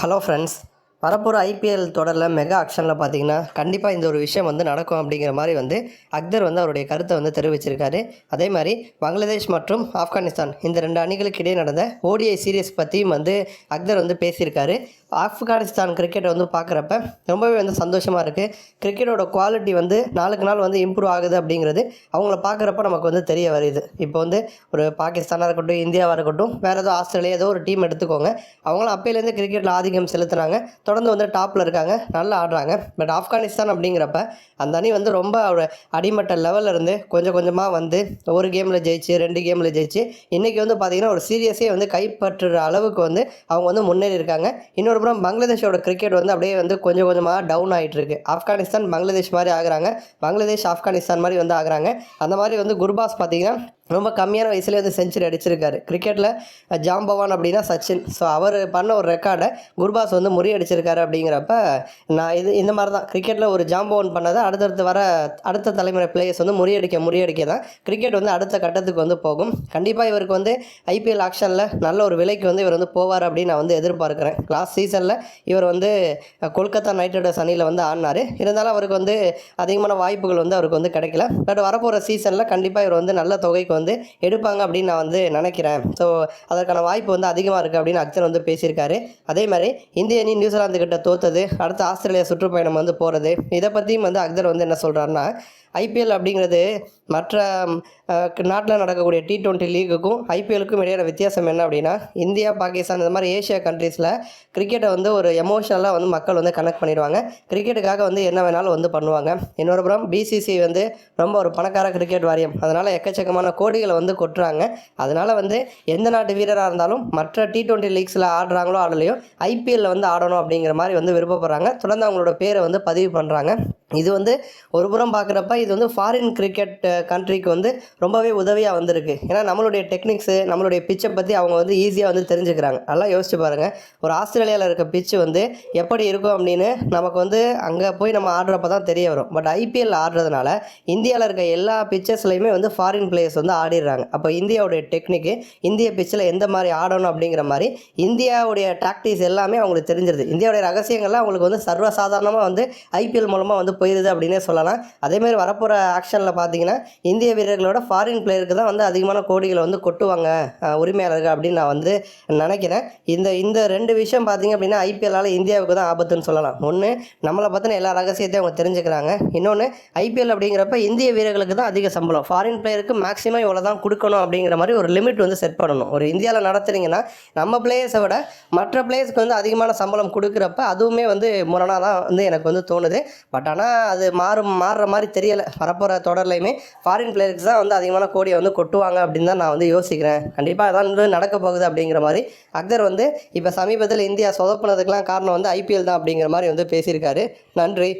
Hello friends வரப்போகிற IPL தொடரில் mega ஆக்ஷனில் பார்த்தீங்கன்னா கண்டிப்பாக இந்த ஒரு விஷயம் வந்து நடக்கும் அப்படிங்கிற மாதிரி வந்து அக்தர் வந்து அவருடைய கருத்தை வந்து தெரிவிச்சிருக்காரு. அதே மாதிரி பங்களாதேஷ் மற்றும் ஆப்கானிஸ்தான் இந்த ரெண்டு அணிகளுக்கு இடையே நடந்த ஓடிஐ சீரியஸ் பற்றியும் வந்து அக்தர் வந்து பேசியிருக்காரு. ஆப்கானிஸ்தான் கிரிக்கெட்டை வந்து பார்க்குறப்ப ரொம்பவே வந்து சந்தோஷமாக இருக்குது கிரிக்கெட்டோட குவாலிட்டி வந்து நாளுக்கு நாள் வந்து இம்ப்ரூவ் ஆகுது அப்படிங்கிறது அவங்கள பார்க்குறப்ப நமக்கு வந்து தெரிய வருது. இப்போ வந்து ஒரு பாகிஸ்தானாக இருக்கட்டும் இந்தியாவாக இருக்கட்டும் வேறு ஏதோ ஆஸ்திரேலியா ஏதோ ஒரு டீம் எடுத்துக்கோங்க. அவங்களும் அப்போலேருந்து கிரிக்கெட்டில் ஆதிக்கம் செலுத்துனாங்க. தொடர்ந்து வந்து டாப்பில் இருக்காங்க. நல்லா ஆடுறாங்க. பட் ஆப்கானிஸ்தான் அப்படிங்கிறப்ப அந்த அணி வந்து ரொம்ப ஒரு அடிமட்ட லெவலில் இருந்து கொஞ்சம் கொஞ்சமாக வந்து ஒரு கேமில் ஜெயிச்சு ரெண்டு கேமில் ஜெயிச்சு இன்றைக்கி வந்து பார்த்திங்கன்னா ஒரு சீரியஸே வந்து கைப்பற்றுற அளவுக்கு வந்து அவங்க வந்து முன்னேறி இருக்காங்க. இன்னொரு புறம் பங்களாதேஷோட கிரிக்கெட் வந்து அப்படியே வந்து கொஞ்சம் கொஞ்சமாக டவுன் ஆகிட்டு இருக்கு. ஆப்கானிஸ்தான் பங்களாதேஷ் மாதிரி ஆகுறாங்க. பங்களாதேஷ் ஆப்கானிஸ்தான் மாதிரி வந்து ஆகுறாங்க. அந்த மாதிரி வந்து குர்பாஸ் பார்த்தீங்கன்னா ரொம்ப கம்மியான வயசுலேயே வந்து செஞ்சுரி அடிச்சிருக்காரு. கிரிக்கெட்டில் ஜாம்பவான் அப்படின்னா சச்சின். ஸோ அவர் பண்ண ஒரு ரெக்கார்டை குர்பாஸ் வந்து முறியடிச்சிருக்காரு அப்படிங்கிறப்ப நான் இது இந்த மாதிரி தான் கிரிக்கெட்டில் ஒரு ஜாம்பவான் பண்ணதை அடுத்தடுத்து வர அடுத்த தலைமுறை பிளேயர்ஸ் வந்து முறியடிக்க முறியடிக்க தான் கிரிக்கெட் வந்து அடுத்த கட்டத்துக்கு வந்து போகும். கண்டிப்பாக இவருக்கு வந்து ஐபிஎல் ஆக்ஷனில் நல்ல ஒரு விலைக்கு வந்து இவர் வந்து போவார் அப்படின்னு நான் வந்து எதிர்பார்க்குறேன். லாஸ்ட் சீசனில் இவர் வந்து கொல்கத்தா நைட் ரைடர்ஸ் அணியில் வந்து ஆடினார். இருந்தாலும் அவருக்கு வந்து அதிகமான வாய்ப்புகள் வந்து அவருக்கு வந்து கிடைக்கல. பட் வரப்போகிற சீசனில் கண்டிப்பாக இவர் வந்து நல்ல தொகைக்கு வந்து எடுப்பாங்க அப்படின்னு நான் வந்து நினைக்கிறேன். ஸோ அதற்கான வாய்ப்பு வந்து அதிகமாக இருக்குது அப்படின்னு அக்தர் வந்து பேசியிருக்காரு. அதே மாதிரி இந்திய அணி நியூசிலாந்து கிட்ட தோத்தது அடுத்து ஆஸ்திரேலியா சுற்றுப்பயணம் வந்து போகிறது இதை பற்றியும் வந்து அக்தர் வந்து என்ன சொல்கிறாருன்னா ஐபிஎல் அப்படிங்கிறது மற்ற நாட்டில் நடக்கக்கூடிய டி டுவெண்ட்டி லீக்குக்கும் ஐபிஎலுக்கும் இடையான வித்தியாசம் என்ன அப்படின்னா இந்தியா பாகிஸ்தான் இந்த மாதிரி ஏஷியா கண்ட்ரீஸில் கிரிக்கெட்டை வந்து ஒரு எமோஷனலாக வந்து மக்கள் வந்து கனெக்ட் பண்ணிடுவாங்க. கிரிக்கெட்டுக்காக வந்து என்ன வேணாலும் வந்து பண்ணுவாங்க. இன்னொரு புறம் பிசிசி வந்து ரொம்ப ஒரு பணக்கார கிரிக்கெட் வாரியம். அதனால் எக்கச்சக்கமான கோடிகளை வந்து கொட்டுறாங்க. அதனால் வந்து எந்த நாட்டு வீரராக இருந்தாலும் மற்ற டி டுவெண்ட்டி லீக்ஸில் ஆடுறாங்களோ ஆடலையோ ஐபிஎல்லில் வந்து ஆடணும் அப்படிங்கிற மாதிரி வந்து விருப்பப்படுறாங்க. தொடர்ந்து அவங்களோட பேரை வந்து பதிவு பண்ணுறாங்க இது வந்து ஒரு புறம் பார்க்குறப்ப இது வந்து ஃபாரின் கிரிக்கெட் கண்ட்ரிக்கு வந்து ரொம்பவே உதவியாக வந்திருக்கு. ஏன்னா நம்மளுடைய டெக்னிக்ஸு நம்மளுடைய பிச்சை பற்றி அவங்க வந்து ஈஸியாக வந்து தெரிஞ்சுக்கிறாங்க. நல்லா யோசிச்சு பாருங்கள் ஒரு ஆஸ்திரேலியாவில் இருக்க பிச்சு வந்து எப்படி இருக்கும் அப்படின்னு நமக்கு வந்து அங்கே போய் நம்ம ஆடுறப்ப தான் தெரிய வரும். பட் ஐபிஎல் ஆடுறதுனால இந்தியாவில் இருக்க எல்லா பிச்சர்ஸ்லையுமே வந்து ஃபாரின் பிளேயர்ஸ் வந்து ஆடிடுறாங்க. அப்போ இந்தியாவுடைய டெக்னிக்கு இந்திய பிச்சில் எந்த மாதிரி ஆடணும் அப்படிங்கிற மாதிரி இந்தியாவுடைய டாக்டிக்ஸ் எல்லாமே அவங்களுக்கு தெரிஞ்சிருது. இந்தியாவுடைய ரகசியங்கள்லாம் அவங்களுக்கு வந்து சர்வசாதாரணமாக வந்து ஐபிஎல் மூலமாக வந்து போயிடுது அப்படின்னே சொல்லலாம். அதேமாதிரி வரப்போகிற ஆக்ஷனில் பார்த்தீங்கன்னா இந்திய வீரர்களோட ஃபாரின் பிளேயருக்கு தான் வந்து அதிகமான கோடிகளை வந்து கொட்டுவாங்க உரிமையாளர்கள் அப்படின்னு நான் வந்து நினைக்கிறேன். இந்த இந்த ரெண்டு விஷயம் பார்த்தீங்க அப்படின்னா ஐபிஎல்லால் இந்தியாவுக்கு தான் ஆபத்துன்னு சொல்லலாம். ஒன்று நம்மளை பற்றின எல்லா ரகசியத்தையும் அவங்க தெரிஞ்சுக்கிறாங்க. இன்னொன்று ஐபிஎல் அப்படிங்கிறப்ப இந்திய வீரர்களுக்கு தான் அதிக சம்பளம். ஃபாரின் பிளேயருக்கு மேக்ஸிமம் இவ்வளோ தான் கொடுக்கணும் அப்படிங்கிற மாதிரி ஒரு லிமிட் வந்து செட் பண்ணணும். ஒரு இந்தியாவில் நடத்துறீங்கன்னா நம்ம பிளேயர்ஸை விட மற்ற பிளேயர்ஸ்க்கு வந்து அதிகமான சம்பளம் கொடுக்குறப்ப அதுவுமே வந்து முரணாக தான் வந்து எனக்கு வந்து தோணுது. பட் ஆனால் ஆனால் அது மாறும் மாறுற மாதிரி தெரியலை. வரப்போகிற தொடர்லையுமே ஃபாரின் பிளேயருக்கு தான் வந்து அதிகமான கோடியை வந்து கொட்டுவாங்க அப்படின்னு தான் நான் வந்து யோசிக்கிறேன். கண்டிப்பாக அதான் வந்து நடக்க போகுது அப்படிங்கிற மாதிரி. அக்தர் வந்து இப்போ சமீபத்தில் இந்தியா சொதப்புனதுக்கெலாம் காரணம் வந்து ஐபிஎல் தான் அப்படிங்கிற மாதிரி வந்து பேசியிருக்காரு. நன்றி.